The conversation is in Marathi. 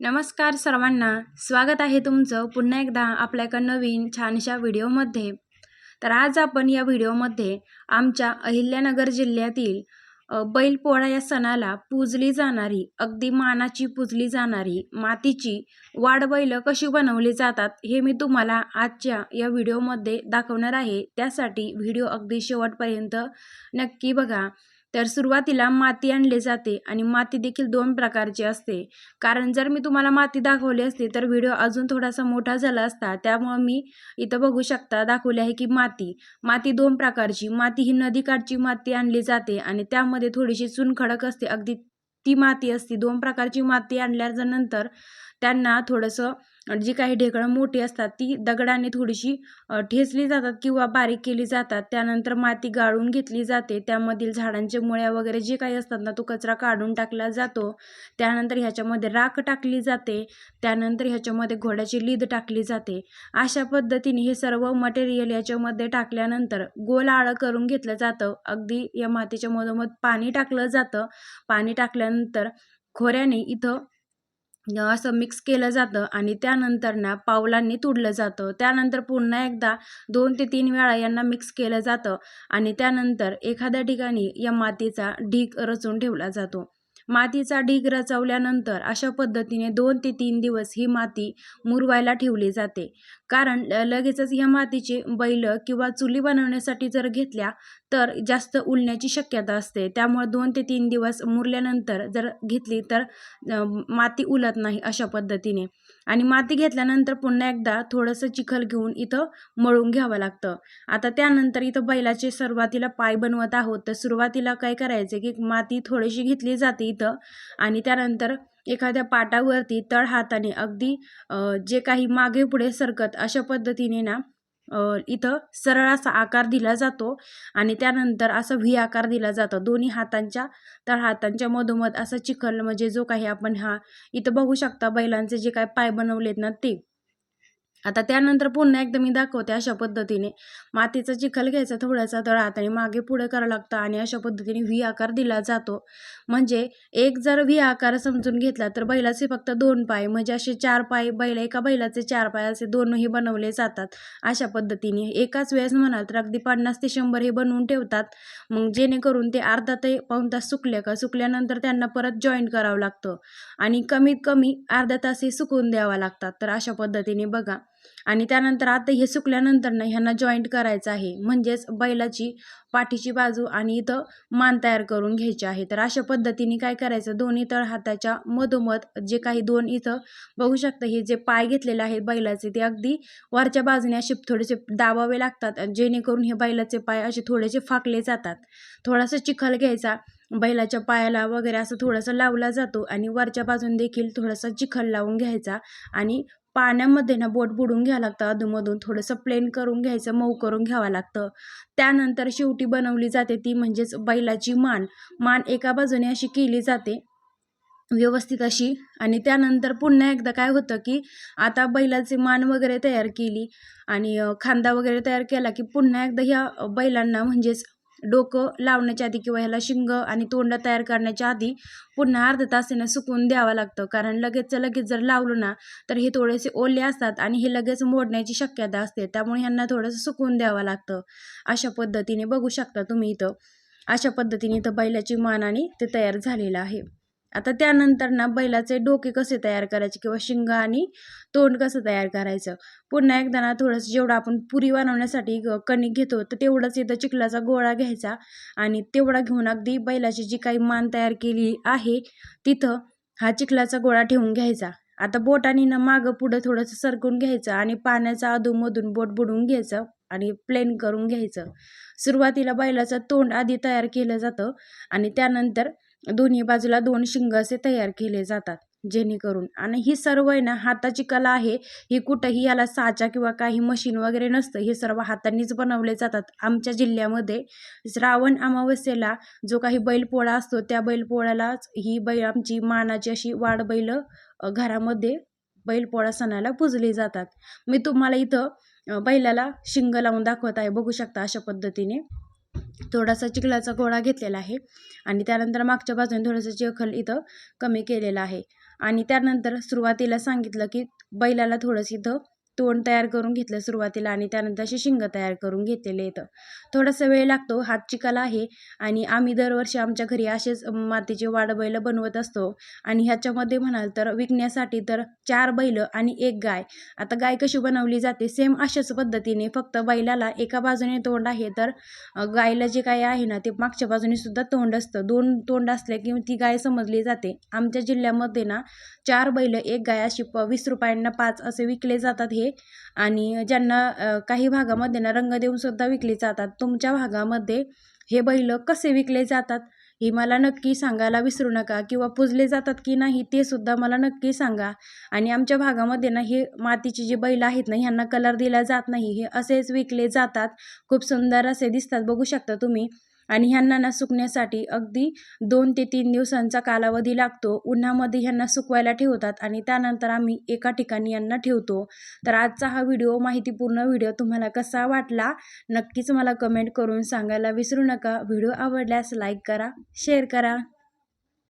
नमस्कार सर्वांना. स्वागत आहे तुमचं पुन्हा एकदा आपल्या एका नवीन छानशा व्हिडिओमध्ये. तर आज आपण या व्हिडिओमध्ये आमच्या अहिल्यानगर जिल्ह्यातील बैलपोळा या सणाला पूजली जाणारी अगदी मानाची पूजली जाणारी मातीची वाडबैल कशी बनवली जातात हे मी तुम्हाला आजच्या या व्हिडिओमध्ये दाखवणार आहे. त्यासाठी व्हिडिओ अगदी शेवटपर्यंत नक्की बघा. तर सुरुवातीला माती आणली जाते आणि माती देखील दोन प्रकारची असते. कारण जर मी तुम्हाला माती दाखवली असती तर व्हिडिओ अजून थोडासा मोठा झाला असता. त्यामुळं मी इथं बघू शकता दाखवली आहे की माती. माती दोन प्रकारची. माती ही नदीकाठची माती आणली जाते आणि त्यामध्ये थोडीशी चुनखडक असते. अगदी ती माती असते. दोन प्रकारची माती आणल्यानंतर त्यांना थोडंसं जी काही ढेकळं मोठी असतात ती दगडाने थोडीशी ठेचली जातात किंवा बारीक केली जातात. त्यानंतर माती गाळून घेतली जाते. त्यामधील झाडांच्या मुळ्या वगैरे जे काही असतात ना तो कचरा काढून टाकला जातो. त्यानंतर ह्याच्यामध्ये राख टाकली जाते. त्यानंतर ह्याच्यामध्ये घोड्याची लीद टाकली जाते. अशा पद्धतीने हे सर्व मटेरियल याच्यामध्ये टाकल्यानंतर गोल आळं करून घेतलं जातं. अगदी या मातीच्या मधोमध पाणी टाकलं जातं. पाणी टाकल्यानंतर खोऱ्याने इथं असं मिक्स केलं जातं आणि त्यानंतर ना पावलांनी तुडलं जातं. त्यानंतर पुन्हा एकदा दोन ते तीन वेळा यांना मिक्स केलं जातं आणि त्यानंतर एखाद्या ठिकाणी या मातीचा ढीग रचून ठेवला जातो. मातीचा ढीग रचवल्यानंतर अशा पद्धतीने दोन ते तीन दिवस ही माती मुरवायला ठेवली जाते. कारण ल- लगेचच ह्या मातीची बैल किंवा चुली बनवण्यासाठी जर घेतल्या तर जास्त उलण्याची शक्यता असते. त्यामुळे दोन ते तीन दिवस मुरल्यानंतर जर घेतली तर माती उलत नाही अशा पद्धतीने. आणि माती घेतल्यानंतर पुन्हा एकदा थोडंसं चिखल घेऊन इथं मळून घ्यावं लागतं. आता त्यानंतर इथं बैलाचे सुरुवातीला पाय बनवत आहोत. तर सुरुवातीला काय करायचं की माती थोडीशी घेतली जाते इथं आणि त्यानंतर एखाद्या पाटावरती तळ हाताने अगदी जे काही मागे पुढे सरकत अशा पद्धतीने ना इथं सरळ असा आकार दिला जातो आणि त्यानंतर असं व्ही आकार दिला जातो. दोन्ही हातांच्या तळ हातांच्या मधोमध असं चिखल म्हणजे जो काही आपण हा इथं बघू शकता बैलांचे जे काय पाय बनवलेत ना ते. आता त्यानंतर पुन्हा एकदा मी दाखवते अशा पद्धतीने. मातीचा चिखल घ्यायचा थोडासा तर हाताने मागे पुढे करावं लागतं आणि अशा पद्धतीने व्ही आकार दिला जातो. म्हणजे एक जर व्ही आकार समजून घेतला तर बैलाचे फक्त दोन पाय म्हणजे असे चार पाय बैल एका बैलाचे चार पाय असे दोनही बनवले जातात. अशा पद्धतीने एकाच वेळेस म्हणाल तर अगदी पन्नास ते शंभर हे बनवून ठेवतात. मग जेणेकरून ते अर्धा ते पाऊण तास सुकले का? सुकल्यानंतर त्यांना परत जॉईन करावं लागतं. आणि कमीत कमी अर्धा तास हे सुकवून द्यावं लागतात. तर अशा पद्धतीने बघा. आणि त्यानंतर आता हे सुकल्यानंतर ना ह्यांना जॉईंट करायचं आहे. म्हणजेच बैलाची पाठीची बाजू आणि इथं मान तयार करून घ्यायची आहे. तर अशा पद्धतीने काय करायचं? दोन्ही तळ हाताच्या मधोमध जे काही दोन इथं बघू शकता हे जे पाय घेतलेले आहेत बैलाचे ते अगदी वरच्या बाजूने असे थोडेसे दाबावे लागतात जेणेकरून हे बैलाचे पाय असे थोडेसे फाकले जातात. थोडासा चिखल घ्यायचा बैलाच्या पायाला वगैरे असं थोडंसं लावला जातो आणि वरच्या बाजून देखील थोडासा चिखल लावून घ्यायचा आणि पाण्यामध्ये ना बोट बुडून घ्यावं लागतं अधूनमधून. थोडंसं प्लेन करून घ्यायचं मऊ करून घ्यावं लागतं. त्यानंतर शेवटी बनवली जाते ती म्हणजेच बैलाची मान. मान एका बाजूने अशी केली जाते व्यवस्थित अशी. आणि त्यानंतर पुन्हा एकदा काय होतं की आता बैलाचे मान वगैरे तयार केली आणि खांदा वगैरे तयार केला की पुन्हा एकदा ह्या बैलांना म्हणजेच डोकं लावण्याच्या आधी किंवा ह्याला शिंग आणि तोंड तयार करण्याच्या आधी पुन्हा अर्धा तासाने सुकून द्यावं लागतं. कारण लगेचचं लगेच जर लावलं ना तर हे थोडेसे ओले असतात आणि हे लगेच मोडण्याची शक्यता असते. त्यामुळे ह्यांना थोडंसं सुकून द्यावं लागतं. अशा पद्धतीने बघू शकता तुम्ही इथं. अशा पद्धतीने इथं बैलाची मान आणि ते तयार झालेलं आहे. आता त्यानंतर ना बैलाचे डोके कसे तयार करायचे किंवा शिंग आणि तोंड कसं तयार करायचं? पुन्हा एकदा ना थोडंसं जेवढं आपण पुरी बनवण्यासाठी ग- कणिक घेतो तर तेवढंच इथं चिखलाचा गोळा घ्यायचा आणि तेवढा घेऊन अगदी बैलाची जी काही मान तयार केली आहे तिथं हा चिखलाचा गोळा ठेवून घ्यायचा. आता बोटाने ना मागं पुढं थोडंसं सरकून घ्यायचं आणि पाण्याचा अधूनमधून बोट बुडून घ्यायचं आणि प्लेन करून घ्यायचं. सुरुवातीला बैलाचं तोंड आधी तयार केलं जातं आणि त्यानंतर दोन्ही बाजूला दोन शिंग असे तयार केले जातात जेणेकरून. आणि ही सर्व आहे ना हाताची कला आहे. ही कुठंही याला साचा किंवा काही मशीन वगैरे नसतं. हे सर्व हातांनीच बनवले जातात. आमच्या जिल्ह्यामध्ये श्रावण अमावस्येला जो काही बैलपोळा असतो त्या बैलपोळ्यालाच ही बैल आमची मानाची अशी वाढ बैल घरामध्ये बैलपोळा सणाला पुजली जातात. मी तुम्हाला इथं बैलाला शिंग लावून दाखवत आहे. बघू शकता अशा पद्धतीने. थोडासा चिखलाचा गोळा घेतलेला आहे आणि त्यानंतर मागच्या बाजूने थोडंसं चिखल इथं कमी केलेलं आहे. आणि त्यानंतर सुरुवातीला सांगितलं की बैलाला थोडंसं इथं तोंड तयार करून घेतलं सुरुवातीला आणि त्यानंतर असे शिंग तयार करून घेतलेले येतं थोडासा वेळ लागतो हातची कला आहे आणि आम्ही दरवर्षी आमच्या घरी असेच मातीचे वाड बैल बनवत असतो आणि ह्याच्यामध्ये म्हणाल तर विकण्यासाठी तर चार बैल आणि एक गाय. आता गाय कशी बनवली जाते? सेम अशाच पद्धतीने फक्त बैलाला एका बाजूने तोंड आहे तर गायला जे काय आहे ना ते मागच्या बाजूने सुद्धा तोंड असतं. दोन तोंड असले की ती गाय समजली जाते. आमच्या जिल्ह्यामध्ये ना चार बैल एक गाय अशी प वीस रुपयांना पाच असे विकले जातात हे आणि ज्यांना काही भागामध्ये ना रंग देऊन सुद्धा विकले जातात तुमच्या भागामध्ये हे बैल कसे विकले जातात हे मला नक्की सांगायला विसरू नका किंवा पुजले जातात की नाही ते सुद्धा मला नक्की सांगा. आणि आमच्या भागामध्ये ना हे मातीची जी बैल आहेत ना ह्यांना कलर दिला जात नाही हे असेच विकले जातात. खूप सुंदर असे दिसतात बघू शकता तुम्ही. आणि ह्यांना ना सुकण्यासाठी अगदी दोन ते तीन दिवसांचा कालावधी लागतो. उन्हामध्ये ह्यांना सुकवायला ठेवतात आणि त्यानंतर आम्ही एका ठिकाणी यांना ठेवतो. तर आजचा हा व्हिडिओ माहितीपूर्ण व्हिडिओ तुम्हाला कसा वाटला? नक्कीच मला कमेंट करून सांगायला विसरू नका. व्हिडिओ आवडल्यास लाईक करा शेअर करा.